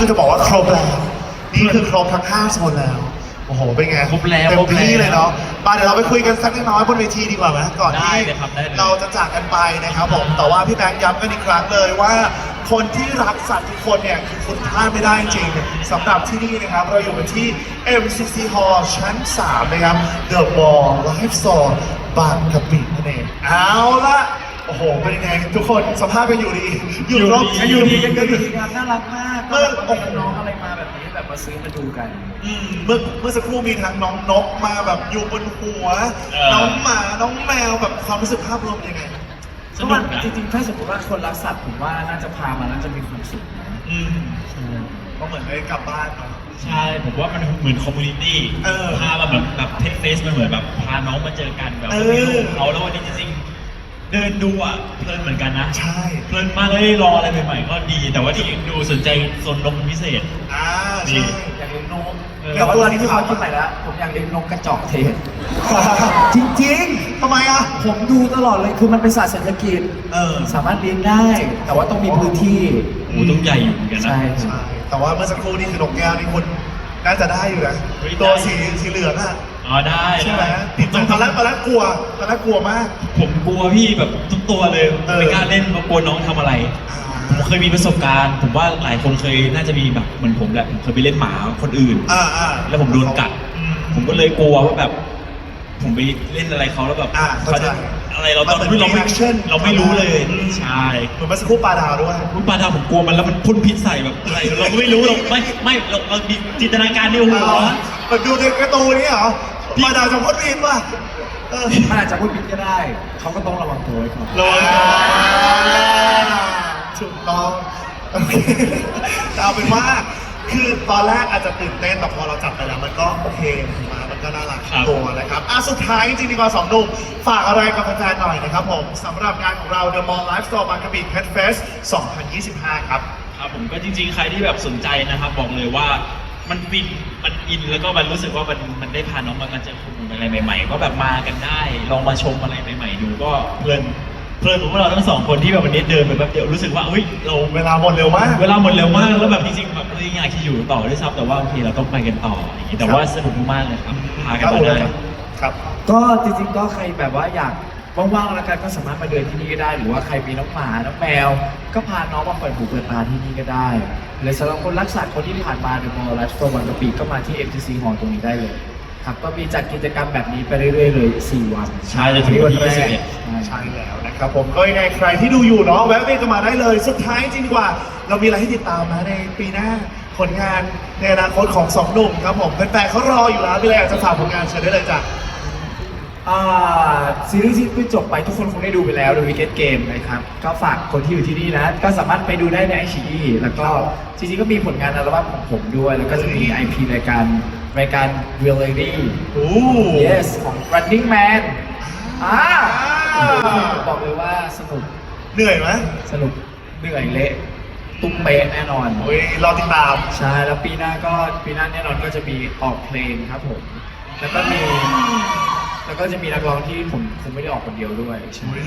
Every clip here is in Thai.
คือจะบอกว่าครบแล้วนี่คือครบทั้งห้าโซนแล้วโอ้โหเป็นไงครบแล้วเต็ครมบแล้วที่เลยเนาะมาเดี๋ยวเราไปคุยกันสักเล็กน้อยบนเวทีดีกว่าไหมก่อนได้ที่เลยครับได้เลยเราจะจากกันไปนะครับผมแต่ว่าพี่แบงค์ย้ำกันอีกครั้งเลยว่าคนที่รักสัตว์ทุกคนเนี่ยคือคุณพลาดไม่ได้จริงสำหรับที่นี่นะครับ เราอยู่กันที่ MCC Hall ชั้น 3 นะครับ The Mall Life Store บางกะปินั่นเองเอาละ โอ้โห เป็นยังไง ทุกคนสภาพเป็นอยู่ดี อยู่ครบอยู่ดีกันดีงานน่ารักมากเมื่อก็แบบน้องๆอะไรมาแบบนี้แบบมาซื้อมาดูกันอืมเมื่อเมื่อสักครู่มีทั้งน้องนกมาแบบอยู่บนหัวเออน้องหมาน้องแมวแบบความรู้สึกภาพรวมเป็นยังไงสก็นุมักนนะจริงๆถ้าสมมติว่าคนรักสัตว์ผมว่าน่าจะพามาน่าจะมีความสุขนะอืมก็เหมือนได้กลับบ้านเนาะใช่ผมว่ามันเหมือนคอมมูนิตี้เออพามาแบบแบบเทคเฟสมันเหมือนแบบพาน้องมาเจอกันแบบเออไม่รู้เขาแล้ววันนี้จริงๆ เดินดูอะเพลินเหมือนกันนะใช่ เพลินมากเลยรออะไรใหม่ๆก็ดี แต่ว่าที่ดูสนใจโซนนมพิเศษ อ่าดี ใช่อยากเลี้ยงนกเออแต่ว่าตอนนี้ที่เขาคิดใหม่แล้วผมอยากเลี้ยงนกกระจอกเทศ จริงทำไมอะ ๆ ผมดูตลอดเลยคือมันเป็นสัตว์เศรษฐกิจเออ สามารถเลี้ยงได้ แต่ว่าต้องมีพื้นที่โอ้ต้องใหญ่อยู่เหมือนกันนะ ใช่คใช่รับแต่ว่าเมื่อสักครู่นี่คือนกแก้วนี่คุณน่าจะได้อยู่นะเฮ้ยตัวได้สีสีเหลืองอะ อ๋อได้ใช่ไหมด้ติดตอนแรกตอนแรกกลัวตอนแรกกลัวมาก ผมกลัวพี่แบบทุกตัวเลยเออ ไม่กล้าเล่นเพราะกลัวน้องทำอะไร ผมเคยมีประสบการณ์ ผมว่าหลายคนเคยน่าจะมีแบบเหมือนผมแหละผมเคยไปเล่นหมาคนอื่น อ่าอ่าแล้วผมโดนกัด อืม ผมก็เลยกลัวว่าแบบ ผมไปเล่นอะไรเขาแล้วแบบอ่าเข้าใจจะอะไรเราตอนมันเหมือนเราไม่ reaction เราไม่รู้เลยอืม ใช่เหมือนเมื่อสักครู่ปลาดาวด้วย คุณปลาดาวผมกลัวมันแล้วมันพ่นพิษใส่แบบอะไรเราก็ไม่รู้เราไม่ไม่เราเรามีจินตนาการในหัวแบบดูในการ์ตูนนี่เหรอ ปลาดาวจะพ่นพิษป่ะเออมันอาจจะพูดผิดก็ได้ เขาก็ต้องระวังตัวไว้ก่อนระวังถูกต้องโอเคแต่เอาเป็นว่าคือตอนแรกอาจจะตื่นเต้นแต่พอเราจับไปแล้วมันก็โอเคมามันก็น่ารักครับ ตัวนะครับอะสุดท้ายจริงๆดีกว่าสองหนุ่มฝากอะไรกับแฟนๆหน่อยนะครับผมสำหรับงานของเรา The Mall Life Store บางกะปิ Pet Fest 2025 ครับ ครับผมก็จริงๆ ใครที่แบบสนใจนะครับ บอกเลยว่า มันฟินมันอินแล้วก็มันรู้สึกว่ามันมันได้พาน้องมาเจอคนอะไรใหม่ ๆ ก็แบบมากันได้ ลองมาชมอะไรใหม่ ๆ ดูก็เพลินเพลินผมว่าเราทั้งสองคนที่แบบวันนี้เดินไปแป๊บเดียวรู้สึกว่าเฮ้ยเราเวลาหมดเร็วมาก เวลาหมดเร็วมากแล้วแบบจริงๆแบบเฮ้ยอยากจะอยู่ต่อด้วยซ้ำแต่ว่าบางทีเราต้องไปกันต่ออย่างนี้แต่ว่าสนุกมากๆเลยครับพากันมาได้ ครับ ก็จริงๆก็ใครแบบว่าอยาก ว่างๆแล้วกันก็สามารถมาเดินที่นี่ก็ได้ หรือว่าใครมีน้องหมา น้องแมว ก็พาน้องมาเปิดหูเปิดตาที่นี่ก็ได้หรือสำหรับคนรักสัตว์คนที่ผ่านมาเดอะมอลล์ไลฟ์สโตร์บางกะปิก็มาที่ MTC Hall ตรงนี้ได้เลยครับก็มีจัดกิจกรรมแบบนี้ไปเรื่อยๆเลย 4 วันใช่จะถึงวันที่แรก21ใช่ใช่แล้วนะครับผมก็ยังไงใครที่ดูอยู่เนาะแวะเวียนกันมาได้เลย สุดท้ายจริงดีกว่า เรามีอะไรให้ติดตามนะในปีหน้าผลงานในอนาคตของสองหนุ่มครับผมแฟนๆเขารออยู่แล้วมีอะไรอยากจะฝากผลงานเชิญได้เลยจ้ะอ่า ซีรีส์ที่เพิ่งจบไปทุกคนคงได้ดูไปแล้ว The Wicked Game นะครับ ก็ฝากคนที่อยู่ที่นี่นะ ก็สามารถไปดูได้ในไอชีแล้วก็จริงๆก็มีผลงานอัลบั้มของผมด้วย แล้วก็จะมี IP รายการรายการ Real Lady โอ้ Yes ของ Running Man อ่าอ่าบอกเลยว่าสนุกเหนื่อยไหมสนุกเหนื่อยเละตุ้มเป๊ะแน่นอนโอ้ยรอติดตาม ใช่ แล้วปีหน้าก็ปีหน้าแน่นอนก็จะมีออกเพลงครับผม แล้วก็มี แล้วก็จะมีนักร้องที่ผมคงไม่ได้ออกคนเดียวด้วยใช่อุ้ย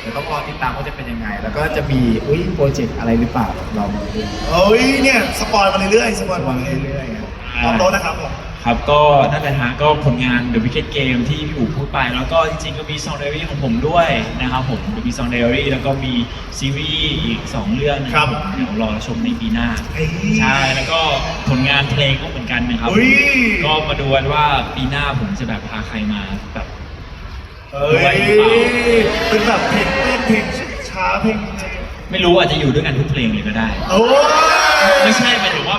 เดี๋ยวต้องรอติดตามว่าจะเป็นยังไง แล้วก็จะมีอุ้ยโปรเจกต์อะไรหรือเปล่าเรามาดูเอ้ยเนี่ยสปอยมาเรื่อยๆสปอยวัมานเรื่อยเรื่อยๆครับๆพร้อมโต๊ะนะครับผม ครับก็นั่นแหละฮะก็ผลงาน The Wicked Game ที่พี่อู๋พูดไป แล้วก็จริงๆก็มี Song Diary ของผมด้วยนะครับผมมี Song Diary แล้วก็มีซีรีส์อีก 2 เรื่องนะคครัรับบเดี๋ยวรอชมในปีหน้า เอ้ยใช่ แล้วก็ผลงานเพลงก็เหมือนกันนะครับ อุ้ย ก็มาดูกันว่าปีหน้าผมจะแบบพาใครมาแบบ เอ้ย เป็นแบบเพลงเต้นเพลงช้าเพลงอะไรไม่รู้อาจจะอยู่ด้วยกันทุกเพลงเลยก็ได้ โอ้ย ไม่ใช่หมายถึงว่า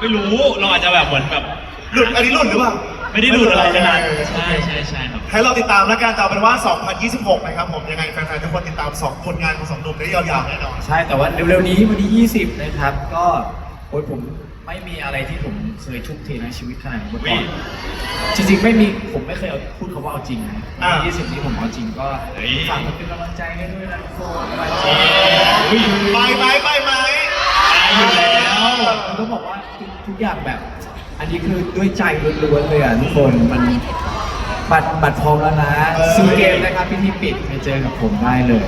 ไม่รู้เราอาจจะแบบเหมือนแบบ หลุดอันนี้หลุดหรือเปล่าไม่ได้ดูอะไรขนาดนั้นใช่ใช่ใช่ครับ ให้เราติดตามแล้วกันแต่เอาเป็นว่า 2026 นะครับผมยังไงแฟนๆทุกคนติดตามสองผลงานของสองหนุ่มได้ยาวๆแน่นอน ใช่แต่ว่าเร็วๆนี้วันที่ 20 นะครับ ก็โอ้ยผมไม่มีอะไรที่ผมเคยทุ่มเทในชีวิตขนาดนี้มาก่อนจริงๆไม่มีผมไม่เคยเอาพูดคำว่าเอาจริงนะอ่าวันที่20 นี้ผมเอาจริงก็เฮ้ย ฝากมาเป็นกำลังใจให้ด้วยนะทุกคนอุ้ยไปไหมไปไหมไปอยู่แล้วผมต้องบอกว่าทุกทุกอย่างแบบ อันนี้คือด้วยใจล้วนๆเลยอะทุกคนมันบัตรบัตรพร้อมแล้วนะซีเกมนะครับพี่ที่ปิดไปเจอกับผมได้เลย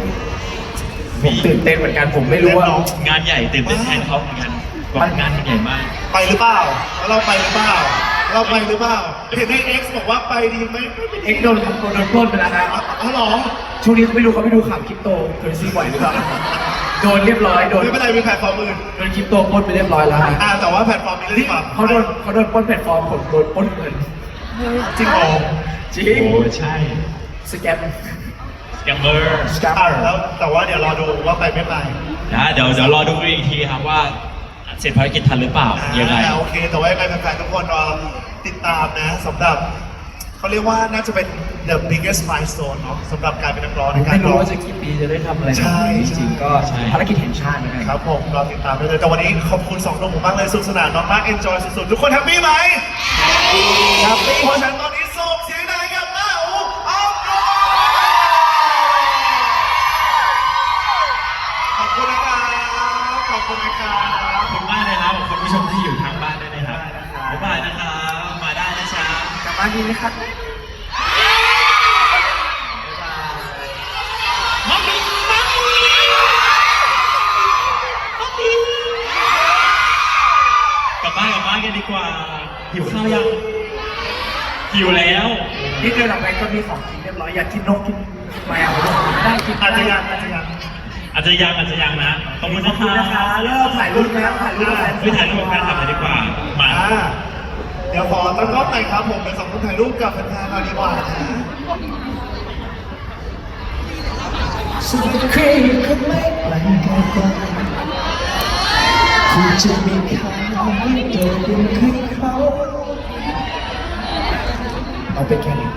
ผมตื่นเต้นเหมือนกันผมไม่รู้ว่า งานใหญ่ตื่นเต้นแทนเขาเหมือนกันก่อนงานมันใหญ่มาก ไปหรือเปล่าแล้วเราไปหรือเปล่า เราไปหรือเปล่าเห็นใน X บอกว่าไปดีไหมไม่ไปดีเอ็กโดนโดนปล้นไปแล้วนะอ๋อเหรอ ช่วงนี้เขาไม่รู้เขาไม่ดูข่าวคริปโตเคอร์ซีบ่อยหรือเปล่า โดนเรียบร้อยโดนไม่เป็นไรมีแพลตฟอร์มอื่นโดนคริปโตปล้นไปเรียบร้อยแล้วฮะอ่าแต่ว่าแพลตฟอร์มนี้ที่แบบเขาโดนเขาโดนปล้นแพลตฟอร์มผมโดนปล้นเงินจริงเหรอจริงโอ้ใช่สแกมสแกมเมอร์สแกมอ่าแล้วแต่ว่าเดี๋ยวรอดูว่าไปไม่ไปนะเดี๋ยวเดี๋ยวรอดูอีกทีครับว่าเสร็จภารกิจทันหรือเปล่ายังไงอ่าโอเคแต่ว่ายังไงแฟนๆทุกคนรอติดตามนะสำหรับ เขาเรียกว่าน่าจะเป็น the biggest milestone เนาะสำหรับการเป็นนักร้องในการไม่รู้ร้อง ว่าจะกี่ปีจะได้ทำอะไรใช่ จริงๆก็ใช่ ภารกิจแห่งชาตินะครับครับผมรอติดตามได้เลยแต่วันนี้ขอบคุณสองหนุ่มมากเลยสนุกสนานมากๆ enjoy สุดๆ ทุกคนแฮปปี้ไหมแฮปปี้เพราะฉะนั้นตอนนี้ส่งเสียงดังกับมาอูออฟโรดขอบคุณนะครับขอบคุณนะครับ ขอบคุณมากเลยครับขอบคุณผู้ชมที่อยู่ จ๊ะกลับบ้าดีไหมครับกลับบ้านกลับบ้านกันดีกว่า หิวข้าวยัง หิวแล้ว นี่เดินออกไปก็มีของกินเรียบร้อยอยากกินนกกินแมวไม่ได้กินอาจจะยังอาจจะยังอาจจะยังอาจจะยังนะขอบคุณขอบคุณนะคะเริ่มถ่ายรูปแล้วถ่ายรูปแล้วไปถ่ายรูปกับแฟนคลับเลยดีกว่ามา ดี๋ยวขอตั้งกล้องหน่อยครับผมเป็นสองคนถ่ายรูปกับแฟนๆเราดีกว่านะสุดเคยก็ไม่ไกลกันคุณจะมีเขาโดยเป็นให้เขาเอาไปแค่นี้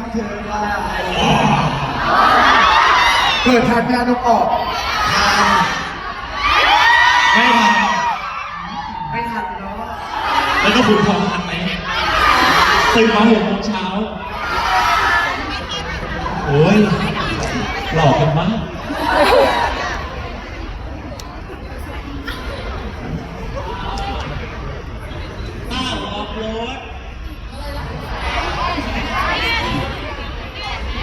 ยังเธอได้เกิดทานยานกออกไม่ทันไม่ทันเนาะแล้วก็ขุนทองทันไหมตื่นมาหกโมงเช้า โอ้ยหลอกกันมาก อ้าวออกรถ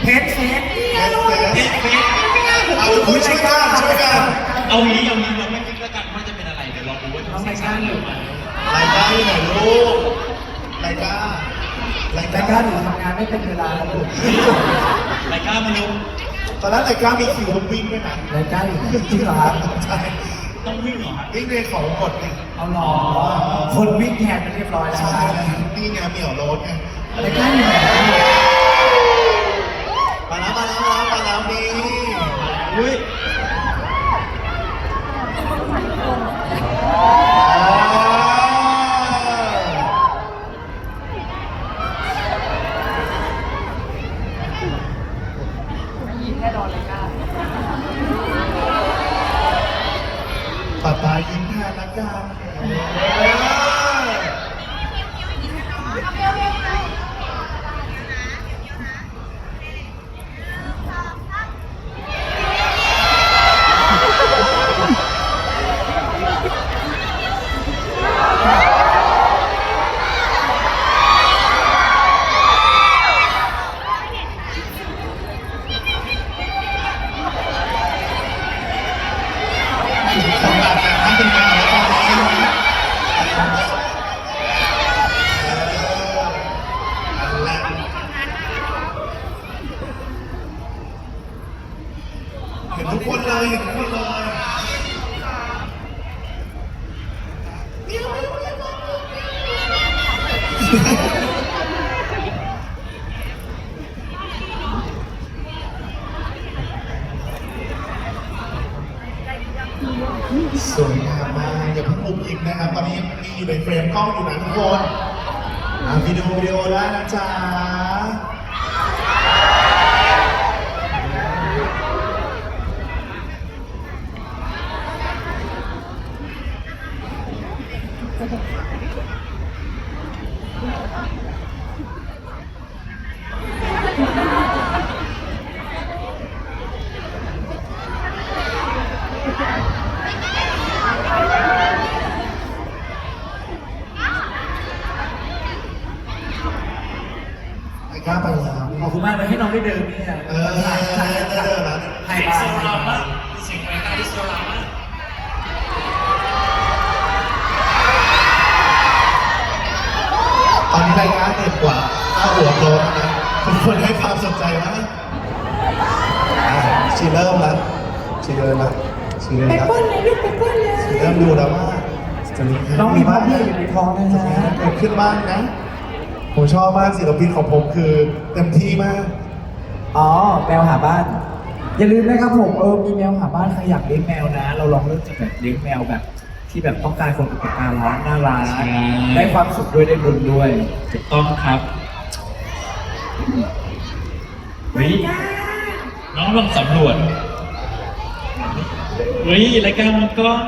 เพชรเพชร เอสเอสเอาทุกคนช่วยกันช่วยกันเอางี้เอางี้เราไม่คิดแล้วกันว่าจะเป็นอะไรเดี๋ยวลองดูว่าจะเอาเป็นรายสัการกหรือเปไม่ล่ารายการอยู่ไหนลูกรายการรายกาการหนูทำงานไม่เป็นเวลาครับผมรายการมาลุงตอนนั้นรายการมีคิวต้องวิ่งด้วยนะรายการอยู่จริงเหรอครับใช่ต้องวิ่งเหรอฮะวิ่งในของหมดเนี่ยเอาหรอคนวิ่งแทนไปเรียบร้อยแล้วใช่นี่ไงเหมี่ยวโรดไงรายการอยู่ไหน มาแล้วมาแล้วมาแล้วมาแล้วนี่ อุ้ย ป้าป้ายิ้มแทนละกัน คนตัดแต่งให้เป็นงานแล้วตอนนี้นะนั่นแหละเห็นทุกคนเลยเห็นทุกคนเลย สวยงามมากอย่าเพิ่งมุมยิ้มนะครับตอนนี้มีอยู่ในเฟรมกล้องอยู่นะทุกคนอะวิดีโอวิดีโอได้นะจ๊ะ ไม่กล้าไปแล้ว ขอบคุณมากเลยให้น้องได้เดินเนี่ย เออได้ได้ได้แล้ว ให้ เสียง มา โซรามากเสียงรายการที่โซรามาก ตอนนี้รายการเด็ดกว่าอ้าหัวโตแล้วนะทุกคนให้ความสนใจมากอะ ชีเริ่มแล้วชีเริ่มแล้วชีเริ่มไปแล้วก้นเลยลูกไปก้นเลยชีเริ่มดูแล้วว่าจะมีน้องมีภาพไหที่อยู่ในท้องนะจะฮะมีอะไรเกิดขึ้นบ้างนะ ผมชอบมากศิลปินของผมคือเต็มที่มาก อ๋อแมวหาบ้าน อย่าลืมนะครับผมเออมีแมวหาบ้านใครอยากเลี้ยงแมวนะ เราลองเริ่มจากแบบเลี้ยงแมวแบบ ที่แบบต้องการคนอุปการะน่ารักได้ความสุขด้วยได้บุญด้วย ถูกต้องครับเฮ้ย น้องลองสำรวจเฮ้ยรายการมังกร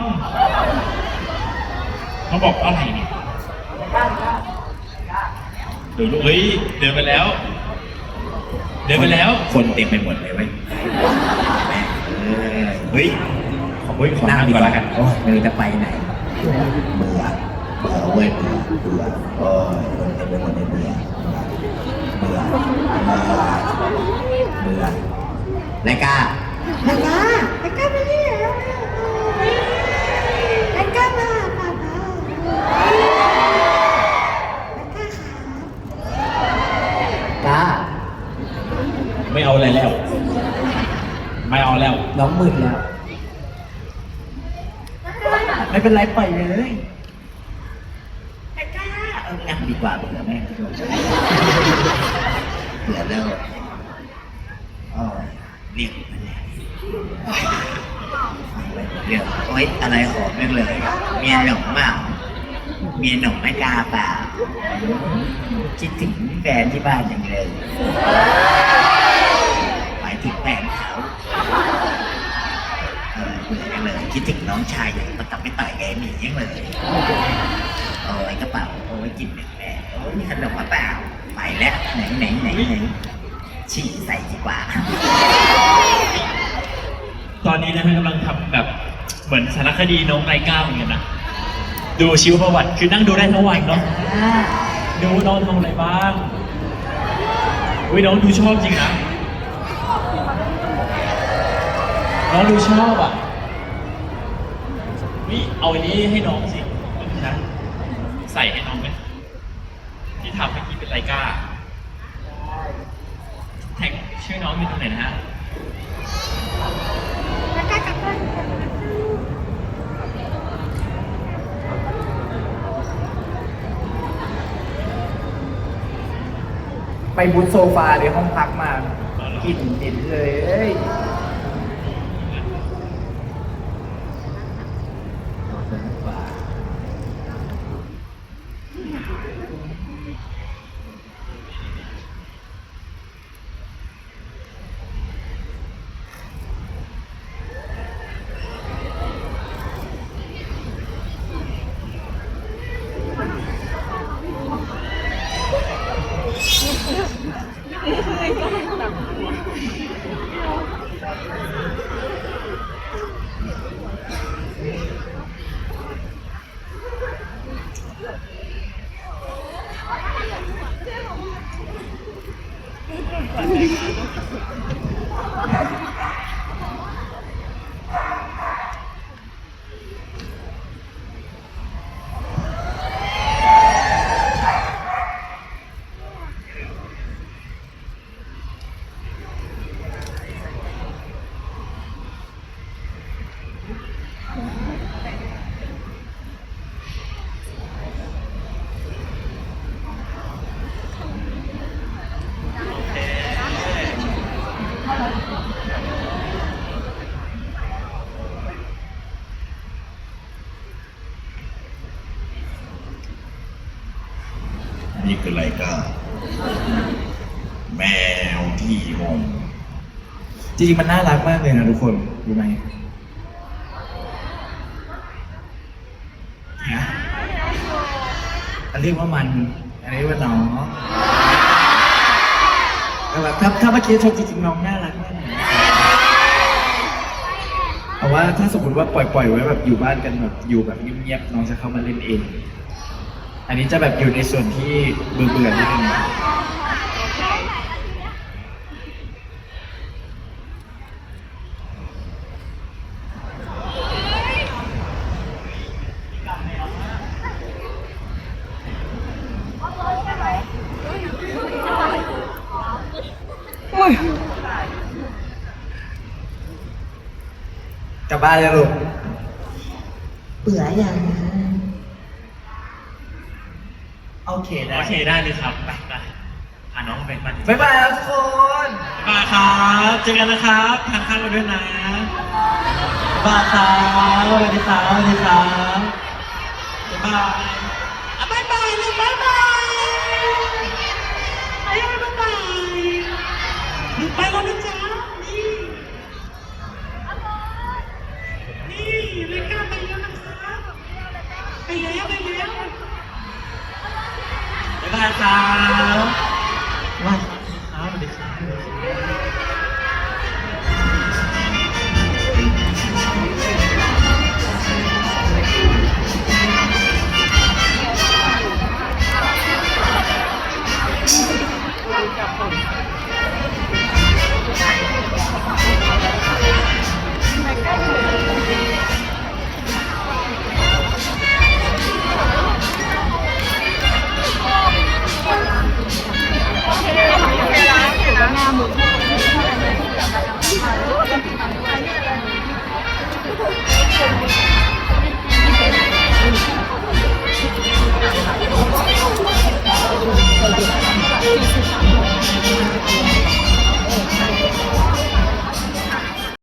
เขาบอกอะไรเนี่ยเดี๋ยวลูกเฮ้ยเดินไปแล้ว เดินไปแล้ว คนเต็มไปหมดเลยเว้ยเฮ้ยขอเฮ้ยขอนั่นั่งงดีก่อนกว่าแล้วกันโอ้ยไม่รู้จะไปไหนเบื่อเบื่อเว้ยเบื่อเบื่อโอ้ยคนเต็มไปหมดเลยเบื่อเบื่อเบื่อเบื่อ รายการไปก้าไปก้าไปนี่แล้วไปก้ามาป่าป่าไปก้าขาตาไม่เอาอะไรแล้ว ไม่เอาแล้ว น้องมึนแล้ว ไม่เป็นไรปล่อยเลย ไปก้า เออนั่งดีกว่าเบื่อแม่งเบื่อแล้วโอ้ยเรียกมันเลยเรียกโอ๊ยอะไรหอมจังเลย เมียหนุ่มเปล่า เมียหนุ่มไม่กล้าเปล่าคิดถึงแฟนที่บ้านอย่างเลยหมายถึงแฟนเขาเออเบื่อจังเลยคิดถึงน้องชายอย่างมาตับไม่ต่อยแกหนียังเลยโอ้ยกระเป๋าโอ้ยกินแปลกๆโอ้ยมีขนมมาเปล่าไปแล้วไหนไหนไหนไหนฉี่ใส่ดีกว่า ตอนนี้นะกำลังทำแบบเหมือนสารคดีน้องไรก้าเหมือนกันนะ ดูชีวประวัติ คือนั่งดูได้ทั้งวันเนาะดูน้องทำอะไรบ้างอุ้ยน้องดูชอบจริงนะน้องดูชอบอะวิเอาอันนี้ให้น้องสินะใส่ให้น้องไหมที่ทำเมื่อกี้เป็นไรก้าแท็กชื่อน้องอยู่ตรงไหนนะฮะไปก้ากลับบ้าน ไปบูธโซฟาในห้องพักมากลิ่นเหม็นเลยเอ้ย จริงๆมันน่ารักมากเลยนะทุกคนรู้ไหมฮะอันเรียกว่ามันอันนี้ว่าน้องแต่แบบถ้าถ้าเมื่อกี้ชมจริงๆน้องน่ารักมากเลยนะแต่ว่าถ้าสมมติว่าปล่อยปล่อยๆไว้แบบอยู่บ้านกันแบบอยู่แบบเงียบๆน้องจะเข้ามาเล่นเอง อันนี้จะแบบอยู่ในส่วนที่เบื่อๆนิดนึง กลับบ้านเลยลูกเบื่อยังโอเคได้โอเคได้เลยครับ ไปไปพาน้องไปมาบ๊ายบายครับทุกคนบ๊ายบายครับเจอกันนะครับทานข้าวกันด้วยนะบ๊ายบายครับสวัสดีครับสวัสดีครับบ๊ายบายอะบ๊าย